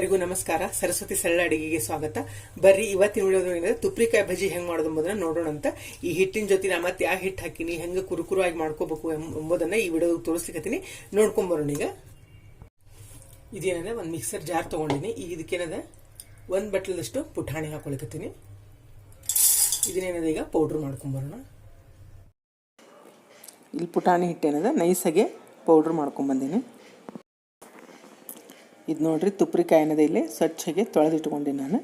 ಎಲ್ಲರಿಗೂ ನಮಸ್ಕಾರ. ಸರಸ್ವತಿ ಸರಳ ಅಡಿಗೆಗೆ ಸ್ವಾಗತ. ಬರ್ರಿ, ಇವತ್ತಿನ ಏನು ತುಪ್ರಿಕಾಯಿ ಬಜ್ಜಿ ಹೆಂಗ್ ಮಾಡೋದು ಎಂಬುದನ್ನ ನೋಡೋಣ ಅಂತ ಈ ಹಿಟ್ಟಿನ ಜೊತೆ ನಾ ಮತ್ತೆ ಯಾವ ಹಿಟ್ಟು ಹಾಕಿನಿ. ಹೆಂಗ ಕುರುಕುರುವಾಗಿ ಮಾಡ್ಕೋಬೇಕು ಎಂಬ- ಎಂಬುದನ್ನ ಈ ವಿಡಿಯೋ ತೋರಿಸ್ಲಿಕತ್ತೀನಿ. ನೋಡ್ಕೊಂಬರೋಣ ಈಗ. ಇದೇನದ ಒಂದು ಮಿಕ್ಸರ್ ಜಾರ್ ತಗೊಂಡಿನಿ. ಈಗ ಇದಕ್ಕೇನದ ಒಂದು ಬಟ್ಲದಷ್ಟು ಪುಟಾಣಿ ಹಾಕೊಳಿಕತ್ತೀನಿ ಇದನ್ನೇನದ ಈಗ? ಪೌಡ್ರ್ ಮಾಡ್ಕೊಂಬರೋಣ. ಇಲ್ಲಿ ಪುಟಾಣಿ ಹಿಟ್ಟೇನದ? ನೈಸಾಗೆ ಪೌಡ್ರ್ ಮಾಡ್ಕೊಂಬಂದೀನಿ. ಇದು ನೋಡ್ರಿ ತುಪ್ರಿಕಾಯಿ ಇಲ್ಲಿ ಸ್ವಚ್ಛಗೆ ತೊಳೆದಿಟ್ಕೊಂಡೆ ನಾನು.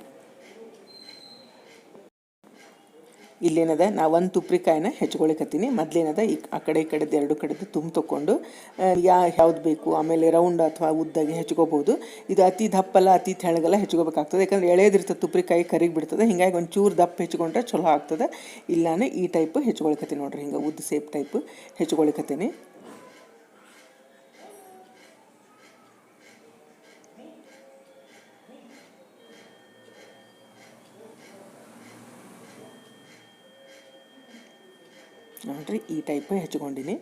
ಇಲ್ಲೇನದ ನಾ ಒಂದು ತುಪ್ರಿಕಾಯಿನ ಹೆಚ್ಕೊಳಿಕತ್ತೀನಿ. ಮೊದಲೇನದ, ಈ ಆ ಕಡೆ ಈ ಕಡೆದು ಎರಡು ಕಡೆದು ತುಂಬ ತೊಗೊಂಡು ಯಾ, ಯಾವ್ದು ಬೇಕು, ಆಮೇಲೆ ರೌಂಡ್ ಅಥವಾ ಉದ್ದಾಗಿ ಹೆಚ್ಕೋಬೋದು. ಇದು ಅತಿ ದಪ್ಪಲ್ಲ, ಅತಿ ತೆಳಗಲ್ಲ ಹೆಚ್ಕೋಬೇಕಾಗ್ತದೆ. ಯಾಕಂದ್ರೆ ಎಳೆದಿರ್ತದೆ ತುಪ್ರಿಕಾಯಿ, ಕರಿಗೆ ಬಿಡ್ತದೆ. ಹಿಂಗಾಗಿ ಒಂದು ಚೂರು ದಪ್ಪ ಹೆಚ್ಕೊಂಡ್ರೆ ಚಲೋ ಆಗ್ತದೆ. ಇಲ್ಲ ಈ ಟೈಪ್ ಹೆಚ್ಕೊಳಿಕತ್ತೀನಿ ನೋಡ್ರಿ, ಹಿಂಗೆ ಉದ್ದು ಸೇಪ್ ಟೈಪ್ ಹೆಚ್ಕೊಳಿಕತ್ತೀನಿ. ನೋಡ್ರಿ, ಈ ಟೈಪ್ ಹೆಚ್ಕೊಂಡಿನಿ.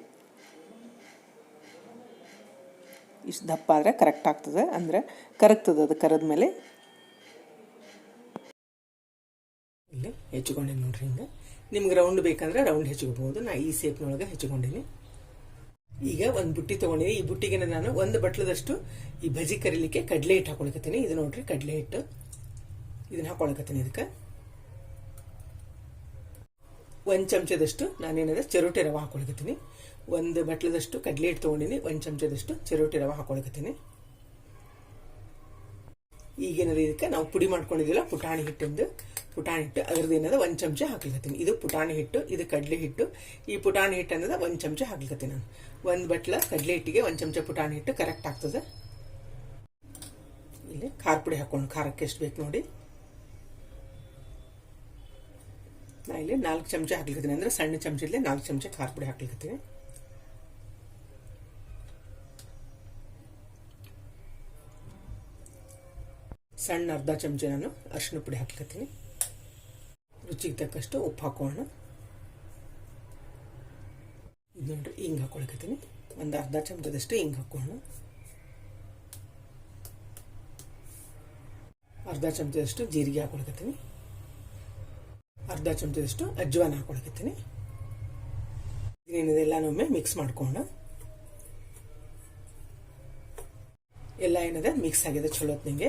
ಇಷ್ಟು ದಪ್ಪ ಆದರೆ ಕರೆಕ್ಟ್ ಆಗ್ತದೆ. ಅಂದ್ರೆ ಕರಗ್ತದೆ ಅದು ಕರದ ಮೇಲೆ. ಇಲ್ಲಿ ಹೆಚ್ಕೊಂಡಿನಿ ನೋಡ್ರಿ ಹಿಂಗೆ. ನಿಮ್ಗೆ ರೌಂಡ್ ಬೇಕಂದ್ರೆ ರೌಂಡ್ ಹೆಚ್ಕೋಬಹುದು ನಾ ಈ ಸೇಪ್ನೊಳಗೆ ಹೆಚ್ಕೊಂಡಿನಿ. ಈಗ ಒಂದು ಬುಟ್ಟಿ ತಗೊಂಡಿನಿ. ಈ ಬುಟ್ಟಿಗೆ ನಾನು ಒಂದು ಬಟ್ಲದಷ್ಟು ಈ ಭಜಿ ಕರಿಲಿಕ್ಕೆ ಕಡಲೆ ಹಿಟ್ಟು ಹಾಕೊಳಕತ್ತೀನಿ. ಇದು ನೋಡ್ರಿ ಕಡಲೆ ಹಿಟ್ಟು. ಇದನ್ನ ಹಾಕೊಳಕತ್ತೀನಿ ಇದಕ್ಕೆ. ಒಂದು ಚಮಚದಷ್ಟು ನಾನೇನಿದೆ, ಚಿರೋಟಿ ರವೆ ಹಾಕೊಳ್ಕತ್ತೀನಿ. ಒಂದು ಬಟ್ಲದಷ್ಟು ಕಡಲೆ ಹಿಟ್ಟು ತೊಗೊಂಡಿನಿ, ಒಂದು ಚಮಚದಷ್ಟು ಚಿರೋಟಿ ರವೆ ಹಾಕೊಳ್ಕತ್ತೀನಿ. ಈಗೇನದ, ಇದಕ್ಕೆ ನಾವು ಪುಡಿ ಮಾಡ್ಕೊಂಡಿದ್ದಿಲ್ಲ, ಪುಟಾಣಿ ಹಿಟ್ಟಿಂದು. ಪುಟಾಣಿ ಹಿಟ್ಟು ಅದ್ರದ್ದು ಏನದ, ಒಂದು ಚಮಚ ಹಾಕ್ಲಿಕತ್ತೀನಿ. ಇದು ಪುಟಾಣಿ ಹಿಟ್ಟು, ಇದು ಕಡಲೆ ಹಿಟ್ಟು. ಈ ಪುಟಾಣಿ ಹಿಟ್ಟು ಅನ್ನೋದ, ಒಂದು ಚಮಚ ಹಾಕ್ಲಿಕತ್ತೀನಿ ನಾನು. ಒಂದು ಬಟ್ಲ ಕಡಲೆ ಹಿಟ್ಟಿಗೆ ಒಂದು ಚಮಚ ಪುಟಾಣಿ ಹಿಟ್ಟು ಕರೆಕ್ಟ್ ಆಗ್ತದೆ. ಇಲ್ಲಿ ಖಾರ ಪುಡಿ ಹಾಕ್ಕೊಂಡು ಖಾರಕ್ಕೆ ಎಷ್ಟು ಬೇಕು ನೋಡಿ. ನಾ ಇಲ್ಲಿ ನಾಲ್ಕು ಚಮಚ ಹಾಕ್ಲಿಕತ್ತೀನಿ. ಅಂದ್ರೆ ಸಣ್ಣ ಚಮಚದಲ್ಲಿ ನಾಲ್ಕು ಚಮಚ ಖಾರ ಪುಡಿ ಹಾಕ್ಲಿಕತ್ತೀನಿ. ಸಣ್ಣ ಅರ್ಧ ಚಮಚ ನಾನು ಅರಿಶಿನ ಪುಡಿ ಹಾಕ್ಲಿಕತ್ತೀನಿ. ರುಚಿಗೆ ತಕ್ಕಷ್ಟು ಉಪ್ಪು ಹಾಕೋಣ. ಇದು ನೋಡ್ರಿ, ಹಿಂಗೆ ಹಾಕೊಳಕತ್ತೀನಿ. ಒಂದು ಅರ್ಧ ಚಮಚದಷ್ಟು ಹಿಂಗೆ ಹಾಕೋಣ. ಅರ್ಧ ಚಮಚದಷ್ಟು ಜೀರಿಗೆ ಹಾಕೊಳಕತ್ತೀನಿ. ಅರ್ಧ ಚಮಚದಷ್ಟು ಅಜ್ವಾನ ಹಾಕೊಳಕತ್ತೀನಿ. ಇದೆಲ್ಲನೊಮ್ಮೆ ಮಿಕ್ಸ್ ಮಾಡ್ಕೋಣ ಎಲ್ಲ ಏನದ ಮಿಕ್ಸ್ ಆಗಿದೆ, ಚಲೋ ಹೊತ್ನಿಗೆ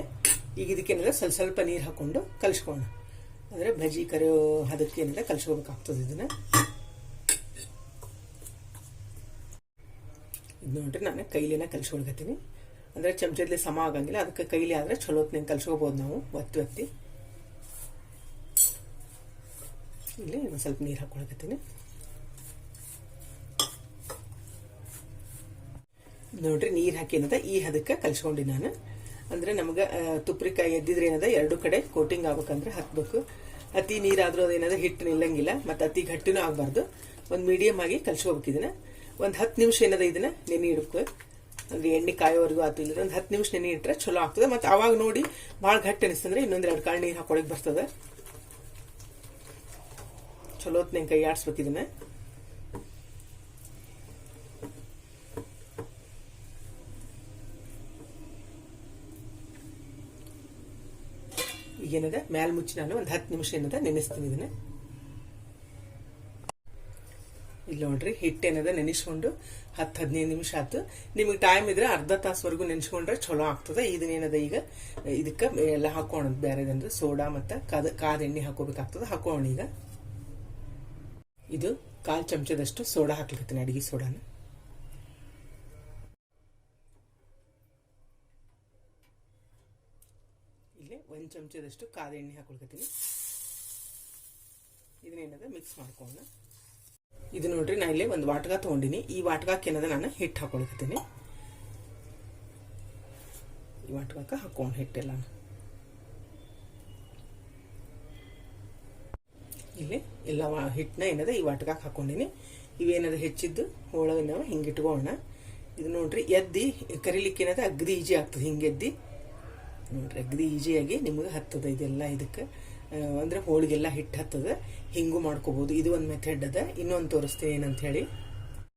ಈಗ ಇದಕ್ಕೇನಿದೆ ಸ್ವಲ್ಪ ಸ್ವಲ್ಪ ನೀರು ಹಾಕೊಂಡು ಕಲಿಸ್ಕೋಣ ಅಂದರೆ ಭಜಿ ಕರಿಯೋ ಅದಕ್ಕೆ ಏನಿದೆ, ಕಲಿಸ್ಕೋಬೇಕಾಗ್ತದೆ ಇದನ್ನ. ಇದು ನೋಡ್ರಿ, ನಾನು ಕೈಲಿನ ಕಲಿಸ್ಕೊಳ್ಕತ್ತೀನಿ. ಅಂದರೆ ಚಮಚದಲ್ಲಿ ಸಮ ಆಗಂಗಿಲ್ಲ, ಅದಕ್ಕೆ ಕೈಲಿ ಆದರೆ ಚಲೋ ಹೊತ್ನಿಗೆ ಕಲಿಸ್ಕೋಬೋದು ನಾವು, ಒತ್ತಿ ಒತ್ತಿ. ಇಲ್ಲಿ ಒಂದು ಸ್ವಲ್ಪ ನೀರು ಹಾಕೊಳಕತ್ತೀನಿ ನೋಡ್ರಿ, ನೀರು ಹಾಕಿ ಏನದ? ಈ ಹದಕ್ಕೆ ಕಲಿಸ್ಕೊಂಡಿ ನಾನು. ಅಂದ್ರೆ ನಮಗೆ ತುಪ್ರಿಕಾಯಿ ಎದ್ದಿದ್ರೆ ಏನದ? ಎರಡು ಕಡೆ ಕೋಟಿಂಗ್ ಆಗ್ಬೇಕಂದ್ರೆ ಹಾಕ್ಬೇಕು. ಅತಿ ನೀರಾದ್ರೂ ಅದೇನದ ಹಿಟ್ಟು ನಿಲ್ಲಂಗಿಲ್ಲ. ಮತ್ತೆ ಅತಿ ಗಟ್ಟಿನೂ ಆಗಬಾರ್ದು. ಒಂದು ಮೀಡಿಯಮ್ ಆಗಿ ಕಲ್ಸ್ಕೋಬೇಕು ಇದನ್ನ. ಒಂದು ಹತ್ತು ನಿಮಿಷ ಏನದ ಇದನ್ನ? ನೆನೆ ಇಡಬೇಕು. ಅಂದ್ರೆ ಎಣ್ಣೆ ಕಾಯೋವರೆಗೂ ಆತು ಇಲ್ಲ ಒಂದು ಹತ್ತು ನಿಮಿಷ ನೆನೆ ಇಟ್ಟರೆ ಚಲೋ ಆಗ್ತದೆ. ಮತ್ತೆ ಅವಾಗ ನೋಡಿ ಭಾಳ ಗಟ್ಟಿ ಅನಿಸ್ತಂದ್ರೆ ಇನ್ನೊಂದು ಎರಡು ಕಾಳು ನೀರು ಹಾಕೊಳಕ್ಕೆ ಬರ್ತದೆ. ಚಲೋ ಹೊತ್ನಾಗ ಕೈ ಆಡಿಸ್ಬೇಕು ಈಗೇನದ ಮ್ಯಾಲ್ ಮುಚ್ಚಿ ನಾನು ಒಂದು ಹತ್ತು ನಿಮಿಷ ಏನದ? ನೆನೆಸ್ತೀನಿ ಇದನ್ನ. ಇಲ್ಲ ನೋಡ್ರಿ ಹಿಟ್ಟೇನದ ನೆನೆಸ್ಕೊಂಡು ಹತ್ತು ಹದಿನೈದು ನಿಮಿಷ ಆಯ್ತು ನಿಮಗೆ ಟೈಮ್ ಇದ್ರೆ ಅರ್ಧ ತಾಸವರೆಗೂ ನೆನೆಸ್ಕೊಂಡ್ರೆ ಚಲೋ ಆಗ್ತದೆ. ಇದನ್ನೇನದ ಈಗ? ಇದಕ್ಕೆ ಎಲ್ಲ ಹಾಕೋಣ ಬೇರೆದಂದ್ರೆ ಸೋಡಾ ಮತ್ತು ಕಾದ ಕಾದ ಎಣ್ಣೆ ಹಾಕೋಬೇಕಾಗ್ತದೆ. ಹಾಕೋಣ ಈಗ. ಇದು ಕಾಲು ಚಮಚದಷ್ಟು ಸೋಡಾ ಹಾಕ್ಲಿಕತ್ತೀನಿ, ಅಡಿಗೆ ಸೋಡಾನ. ಇಲ್ಲಿ ಒಂದು ಚಮಚದಷ್ಟು ಕಾದ ಎಣ್ಣೆ ಹಾಕೊಳ್ಕತ್ತೀನಿ ಇದನ್ನೇನದ ಮಿಕ್ಸ್ ಮಾಡ್ಕೊಂಡು ಇದು ನೋಡ್ರಿ, ನಾ ಇಲ್ಲಿ ಒಂದು ವಾಟ್ಗಾ ತೊಗೊಂಡಿನಿ. ಈ ವಾಟಕಕ್ಕೆ ಏನದ ನಾನು ಹಿಟ್ಟು ಹಾಕೊಳ್ಕತ್ತೀನಿ ಈ ವಾಟ್ಗಾಕ ಹಾಕೊಂಡು ಹಿಟ್ಟೆಲ್ಲ ಇಲ್ಲಿ ಎಲ್ಲ ಹಿಟ್ಟನ್ನ ಏನದ ಈ ವಾಟ್ಗಾಕ್ ಹಾಕೊಂಡಿನಿ. ಇವೇನದ ಹೆಚ್ಚಿದ್ದು? ಹೋಳಗೆ ನಾವು ಹಿಂಗೆ ಇಟ್ಕೊಳ್ಳೋಣ ಇದು ನೋಡ್ರಿ, ಎದ್ದಿ, ಕರಿಲಿಕ್ಕೆ ಏನದ ಅಗ್ದಿ ಈಜಿ ಆಗ್ತದೆ, ಹಿಂಗೆ ಎದ್ದಿ. ನೋಡ್ರಿ, ಅಗ್ದಿ ಈಜಿಯಾಗಿ ನಿಮಗೆ ಹತ್ತದ ಇದೆಲ್ಲ ಇದಕ್ಕೆ. ಅಂದ್ರೆ ಹೋಳಿಗೆಲ್ಲ ಹಿಟ್ಟು ಹತ್ತದ. ಹಿಂಗೂ ಮಾಡ್ಕೋಬಹುದು ಇದು ಒಂದು ಮೆಥಡ್ ಅದ. ಇನ್ನೊಂದು ತೋರಿಸ್ತೀನಿ ಏನಂತ ಹೇಳಿ.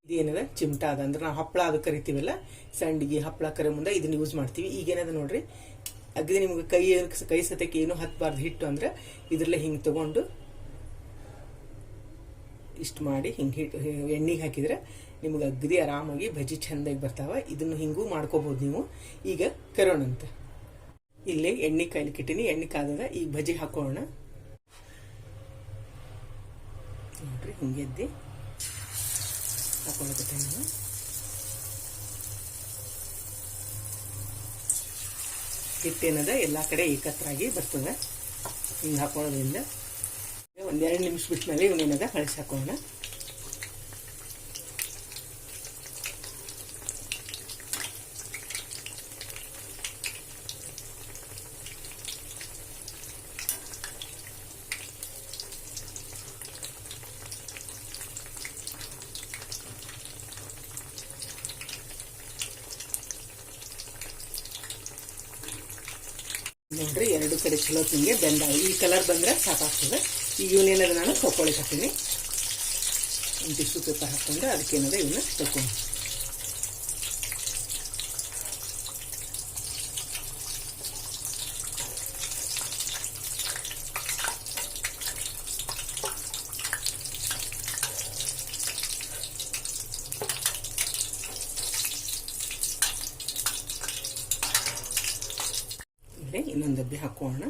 ಇದೇನದ ಚಿಮಟ ಅದ. ಅಂದ್ರೆ ನಾವು ಹಪ್ಪಳ ಅದು ಕರಿತೀವಲ್ಲ? ಸಂಡಿಗೆ, ಹಪ್ಪಳ ಕರೆ ಮುಂದೆ ಇದನ್ನ ಯೂಸ್ ಮಾಡ್ತೀವಿ. ಈಗೇನದ ನೋಡ್ರಿ, ಅಗ್ದಿ ನಿಮ್ಗೆ ಕೈ ಕೈ ಸತಕ್ಕೆ ಏನು ಹತ್ತಬಾರ್ದು ಹಿಟ್ಟು ಅಂದ್ರೆ, ಇದ್ರಲ್ಲೇ ಹಿಂಗೆ ತಗೊಂಡು ಇಷ್ಟು ಮಾಡಿ ಹಿಂಗೆ ಹಿಟ್ಟು ಎಣ್ಣೆಗೆ ಹಾಕಿದ್ರೆ ನಿಮ್ಗೆ ಅಗದಿ ಆರಾಮಾಗಿ ಭಜಿ ಚಂದಾಗಿ ಬರ್ತಾವೆ. ಇದನ್ನು ಹಿಂಗೂ ಮಾಡ್ಕೋಬಹುದು ನೀವು. ಈಗ ಕರೋಣಂತ ಇಲ್ಲಿ ಎಣ್ಣೆ ಕಾಯ್ಲಿಕ್ಕೆ ಕಿಟ್ಟಿನಿ ಎಣ್ಣೆ ಕಾದದ ಈಗ ಭಜಿ ಹಾಕೋಣ. ನೋಡ್ರಿ, ಹಿಂಗೆ ಎದ್ದಿ ಹಾಕೊಳಕತ್ತೆ ನಾನು. ಹಿಟ್ಟೇನದ ಎಲ್ಲ ಕಡೆ ಏಕತ್ರಾಗಿ ಬರ್ತದೆ. ಹಿಂಗೆ ಹಾಕೊಳ್ಳೋದ್ರಿಂದ ಒಂದೆರಡು ನಿಮಿಷ ಬಿಟ್ಮೇಲೆ ಇವನೇನದ ಕಳಿಸಾಕೋಣ ನೋಡ್ರಿ, ಎರಡು ಕಡೆ ಚಲೋ ತಿಂಗೆ ಬೆಂದಾವ ಈ ಕಲರ್ ಬಂದ್ರೆ ಸಾಕಾಗ್ತದೆ. ಈಗ ಇವನೇನದ ನಾನು ತೊಗೊಳಿಕ್ ಹಾಕ್ತೀನಿ. ಒಂದು ಟಿಶ್ಯೂ ಪೇಪರ್ ಹಾಕೊಂಡು ಅದಕ್ಕೇನದ ಇವನ್ನ ಇಲ್ಲಿ ಇನ್ನೊಂದು ಡಬ್ಬಿ ಹಾಕೋಣ.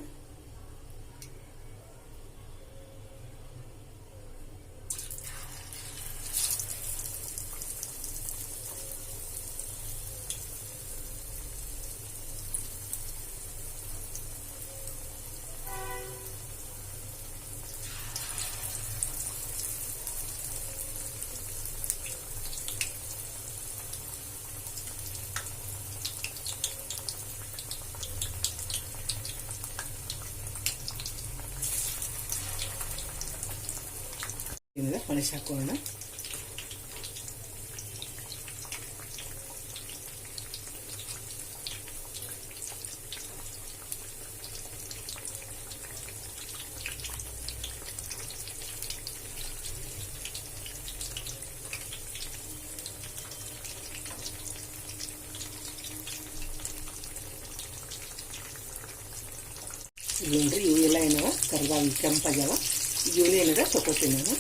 ಇದನ್ನ ಕಳಿಸಿ ಹಾಕೋಣ ಇವೇನ್ರಿ ಇವು ಎಲ್ಲ ಏನವ ಕರ್ಗಾವಿ ಕೆಂಪಾಗ್ಯಾವ ಇವನು ಏನಾರ ತಗೋತೀನಿ ನಾನು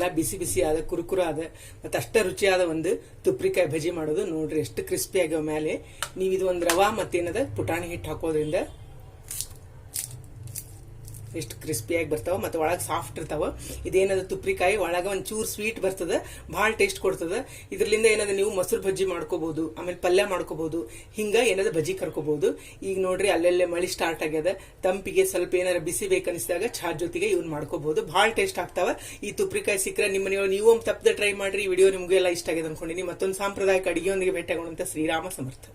ನೋಡಿದ್ರೆಲ್ಲ ಬಿಸಿ ಬಿಸಿ ಆದ, ಕುರುಕುರು ಆದ, ಮತ್ತೆ ಅಷ್ಟ ರುಚಿಯಾದ ಒಂದು ತುಪ್ರಿಕಾಯಿ ಭಜಿ ಮಾಡೋದು ನೋಡ್ರಿ. ಎಷ್ಟು ಕ್ರಿಸ್ಪಿ ಆಗ್ಯಾವ ಮೇಲೆ ನೀವು ಇದು ಒಂದು ರವಾ ಮತ್ತೇನದ ಪುಟಾಣಿ ಹಿಟ್ಟು ಹಾಕೋದ್ರಿಂದ ಎಷ್ಟು ಕ್ರಿಸ್ಪಿಯಾಗಿ ಬರ್ತಾವ ಮತ್ತೆ ಒಳಗೆ ಸಾಫ್ಟ್ ಇರ್ತಾವ. ಇದೇನದ ತುಪ್ರಿಕಾಯಿ, ಒಳಗೆ ಒಂಚೂರು ಚೂರ್ ಸ್ವೀಟ್ ಬರ್ತದೆ, ಭಾಳ ಟೇಸ್ಟ್ ಕೊಡ್ತದ. ಇದರಿಂದ ಏನದ ನೀವು ಮೊಸರು ಬಜ್ಜಿ ಮಾಡ್ಕೋಬಹುದು ಆಮೇಲೆ ಪಲ್ಯ ಮಾಡ್ಕೋಬಹುದು ಹಿಂಗ ಏನದ ಬಜ್ಜಿ ಕರ್ಕೋಬಹುದು ಈಗ ನೋಡ್ರಿ ಅಲ್ಲೆಲ್ಲೇ ಮಳಿ ಸ್ಟಾರ್ಟ್ ಆಗ್ಯದ. ತಂಪಿಗೆ ಸ್ವಲ್ಪ ಏನಾರ ಬಿಸಿ ಬೇಕನ್ನಿಸಿದಾಗ ಚಹಾ ಜೊತೆಗೆ ಇವ್ನ ಮಾಡ್ಕೋಬಹುದು ಭಾಳ ಟೇಸ್ಟ್ ಆಗ್ತಾವ. ಈ ತುಪ್ರಿಕಾಯಿ ಸಿಕ್ಕರೆ ನಿಮ್ಮ ನೀವು ತಪ್ಪದೆ ಟ್ರೈ ಮಾಡ್ರಿ, ಈ ವಿಡಿಯೋ ನಿಮಗೆಲ್ಲ ಇಷ್ಟ ಆಗಿದೆ ಅನ್ಕೊಂಡಿನಿ. ಮತ್ತೊಂದು ಸಾಂಪ್ರದಾಯಿಕ ಅಡಿಗೆಯೊಂದಿಗೆ ಭೇಟಿಯಾಗೋಣಂತ ಶ್ರೀರಾಮ ಸಮರ್ಥ.